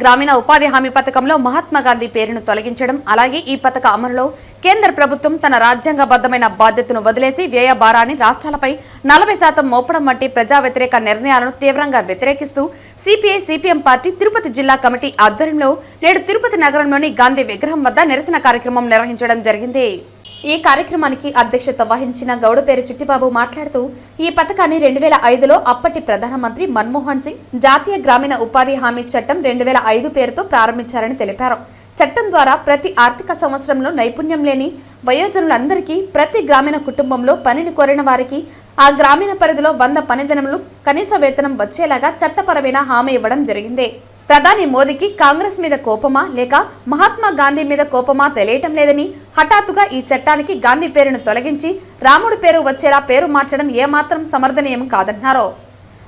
గ్రామీణ ఉపాధి హామీ పథకంలో మహాత్మా గాంధీ పేరును తొలగించడం అలాగే ఈ పథక అమలులో కేంద్ర ప్రభుత్వం తన రాజ్యాంగబద్ధమైన బాధ్యతను వదిలేసి వ్యయ భారాన్ని రాష్ట్రాలపై నలభై శాతం మోపడం వంటి ప్రజా వ్యతిరేక నిర్ణయాలను తీవ్రంగా వ్యతిరేకిస్తూ సిపిఐ సిపిఎం పార్టీ తిరుపతి జిల్లా కమిటీ ఆధ్వర్యంలో నేడు తిరుపతి నగరంలోని గాంధీ విగ్రహం వద్ద నిరసన కార్యక్రమం నిర్వహించడం జరిగింది. ఈ కార్యక్రమానికి అధ్యక్షత వహించిన గౌడపేరు చిట్టిబాబు మాట్లాడుతూ ఈ పథకాన్ని రెండు వేల ఐదులో అప్పటి ప్రధానమంత్రి మన్మోహన్ సింగ్ జాతీయ గ్రామీణ ఉపాధి హామీ చట్టం రెండు వేల ఐదు పేరుతో ప్రారంభించారని తెలిపారు. చట్టం ద్వారా ప్రతి ఆర్థిక సంవత్సరంలో నైపుణ్యం లేని వయోజనులందరికీ ప్రతి గ్రామీణ కుటుంబంలో పనిని కోరిన వారికి ఆ గ్రామీణ పరిధిలో వంద పనిదినములు కనీస వేతనం వచ్చేలాగా చట్టపరమైన హామీ ఇవ్వడం జరిగింది. ప్రధాని మోదీకి కాంగ్రెస్ మీద కోపమా లేక మహాత్మా గాంధీ మీద కోపమా తెలియటం లేదని హఠాత్తుగా ఈ చట్టానికి గాంధీ పేరును తొలగించి రాముడు పేరు వచ్చేలా పేరు మార్చడం ఏమాత్రం సమర్థనీయం కాదన్నారు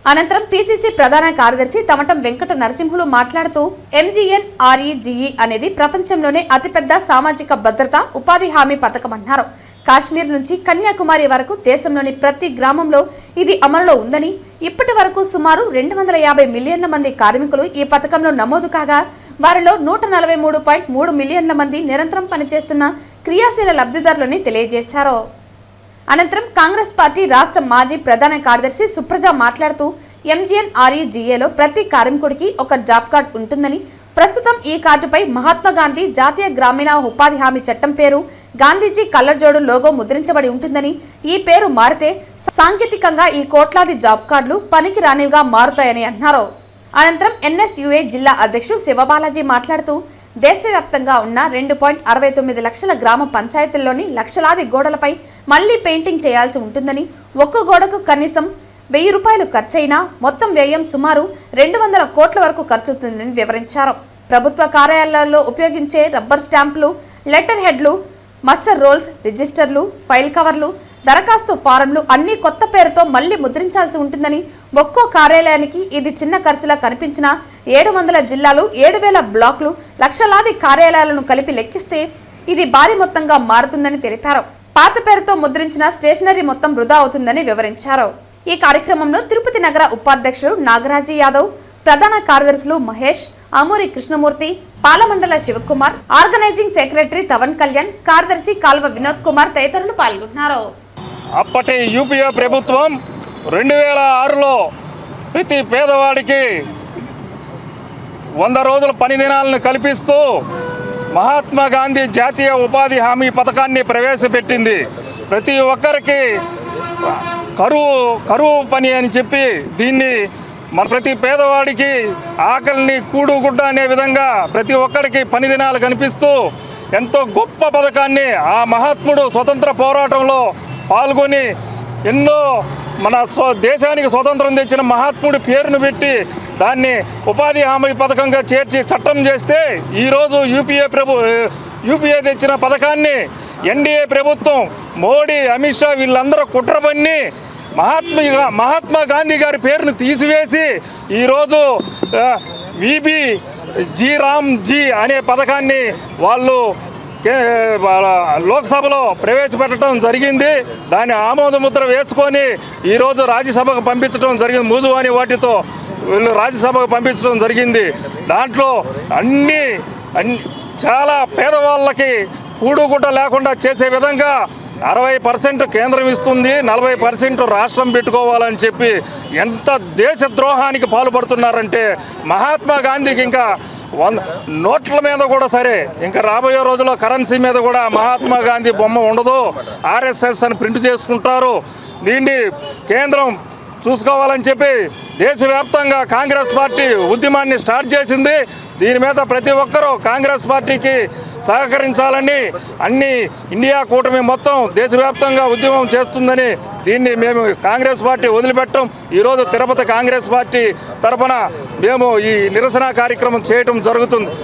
అనంతరం పిసిసి ప్రధాన కార్యదర్శి తమటం వెంకట నరసింహులు మాట్లాడుతూ ఎంజీఎన్ ఆర్ఈజీఈ అనేది ప్రపంచంలోనే అతిపెద్ద సామాజిక భద్రత ఉపాధి హామీ పథకం అన్నారు కాశ్మీర్ నుంచి కన్యాకుమారి వరకు దేశంలోని ప్రతి గ్రామంలో ఇది అమలులో ఉందని ఇప్పటి వరకు సుమారు రెండు వందల యాభై మిలియన్ల మంది కార్మికులు ఈ పథకంలో నమోదు కాగా వారిలో నూట నలభై మూడు పాయింట్ మూడు మిలియన్ల మంది నిరంతరం పనిచేస్తున్న క్రియాశీల లబ్ధిదారులని తెలియజేశారు. అనంతరం కాంగ్రెస్ పార్టీ రాష్ట్ర మాజీ ప్రధాన కార్యదర్శి సుప్రజ మాట్లాడుతూ ఎంజీఎన్ఆర్ఈజీఏలో ప్రతి కార్మికుడికి ఒక జాబ్ కార్డ్ ఉంటుందని ప్రస్తుతం ఈ కార్డుపై మహాత్మా గాంధీ జాతీయ గ్రామీణ ఉపాధి హామీ చట్టం పేరు గాంధీజీ కళ్ళజోడు లోగో ముద్రించబడి ఉంటుందని ఈ పేరు మారితే సాంకేతికంగా ఈ కోట్లాది జాబ్ కార్డులు పనికి రానివిగా మారుతాయని అన్నారు అనంతరం ఎన్ఎస్యుఏ జిల్లా అధ్యక్షుడు శివబాలాజీ మాట్లాడుతూ దేశవ్యాప్తంగా ఉన్న రెండు పాయింట్ అరవై తొమ్మిది లక్షల గ్రామ పంచాయతీల్లోని లక్షలాది గోడలపై మళ్ళీ పెయింటింగ్ చేయాల్సి ఉంటుందని ఒక్క గోడకు కనీసం వెయ్యి రూపాయలు ఖర్చయినా మొత్తం వ్యయం సుమారు రెండు వందల కోట్ల వరకు ఖర్చుతుందని వివరించారు. ప్రభుత్వ కార్యాలయాల్లో ఉపయోగించే రబ్బర్ స్టాంపులు లెటర్ హెడ్లు మస్టర్ రోల్స్ రిజిస్టర్లు ఫైల్ కవర్లు దరఖాస్తు ఫారంలు అన్ని కొత్త పేరుతో మళ్ళీ ముద్రించాల్సి ఉంటుందని ఒక్కో కార్యాలయానికి ఇది చిన్న ఖర్చులా కనిపించిన ఏడు వందల జిల్లాలు ఏడు వేల బ్లాక్లు లక్షలాది కార్యాలయాలను కలిపి లెక్కిస్తే ఇది భారీ మొత్తంగా మారుతుందని తెలిపారు. పాత పేరుతో ముద్రించిన స్టేషనరీ మొత్తం వృధా అవుతుందని వివరించారు. ఈ కార్యక్రమంలో తిరుపతి నగర ఉపాధ్యక్షుడు నాగరాజీ యాదవ్ ప్రధాన కార్యదర్శులు మహేష్ అమూరి కృష్ణమూర్తి పాలమండల శివకుమార్ ఆర్గనైజింగ్ సెక్రటరీ తవన్ కళ్యాణ్ కార్యదర్శి కాల్వ వినోద్ కుమార్ తదితరులు పాల్గొన్నారు. అప్పటి యూపీఏ ప్రభుత్వం రెండు వేల ఆరులో ప్రతి పేదవాడికి వంద రోజుల పని దినాలను కల్పిస్తూ మహాత్మా గాంధీ జాతీయ ఉపాధి హామీ పథకాన్ని ప్రవేశపెట్టింది. ప్రతి ఒక్కరికి కరువు కరువు పని అని చెప్పి దీన్ని మన ప్రతి పేదవాడికి ఆకలిని కూడుగుడ్డ అనే విధంగా ప్రతి ఒక్కరికి పని దినాలు కనిపిస్తూ ఎంతో గొప్ప పథకాన్ని ఆ మహాత్ముడు స్వతంత్ర పోరాటంలో పాల్గొని ఎన్నో మన స్వ దేశానికి స్వతంత్రం తెచ్చిన మహాత్ముడి పేరును పెట్టి దాన్ని ఉపాధి హామీ పథకంగా చేర్చి చట్టం చేస్తే ఈరోజు యూపీఏ ప్రభు యూపీఏ తెచ్చిన పథకాన్ని ఎన్డీఏ ప్రభుత్వం మోడీ అమిత్ షా వీళ్ళందరూ కుట్రబన్ని మహాత్మ మహాత్మా గాంధీ గారి పేరును తీసివేసి ఈరోజు విబి జీ రామ్ జీ అనే పథకాన్ని వాళ్ళు లోక్సభలో ప్రవేశపెట్టడం జరిగింది. దాన్ని ఆమోద ముద్ర వేసుకొని ఈరోజు రాజ్యసభకు పంపించడం జరిగింది. మూజువాని వాటితో వీళ్ళు రాజ్యసభకు పంపించడం జరిగింది. దాంట్లో అన్ని అన్ని చాలా పేదవాళ్ళకి కూడుగుడ్డ లేకుండా చేసే విధంగా అరవై పర్సెంట్ కేంద్రం ఇస్తుంది నలభై పర్సెంట్ రాష్ట్రం పెట్టుకోవాలని చెప్పి ఎంత దేశ ద్రోహానికి పాల్పడుతున్నారంటే మహాత్మా గాంధీకి ఇంకా వంద నోట్ల మీద కూడా సరే ఇంకా రాబోయే రోజుల్లో కరెన్సీ మీద కూడా మహాత్మా గాంధీ బొమ్మ ఉండదు. ఆర్ఎస్ఎస్ అని ప్రింట్ చేసుకుంటారు. దీన్ని కేంద్రం చూసుకోవాలని చెప్పి దేశవ్యాప్తంగా కాంగ్రెస్ పార్టీ ఉద్యమాన్ని స్టార్ట్ చేసింది. దీని మీద ప్రతి ఒక్కరూ కాంగ్రెస్ పార్టీకి సహకరించాలని అన్ని ఇండియా కూటమి మొత్తం దేశవ్యాప్తంగా ఉద్యమం చేస్తుందని దీన్ని మేము కాంగ్రెస్ పార్టీ వదిలిపెట్టం. ఈరోజు తిరుపతి కాంగ్రెస్ పార్టీ తరఫున మేము ఈ నిరసన కార్యక్రమం చేయడం జరుగుతుంది.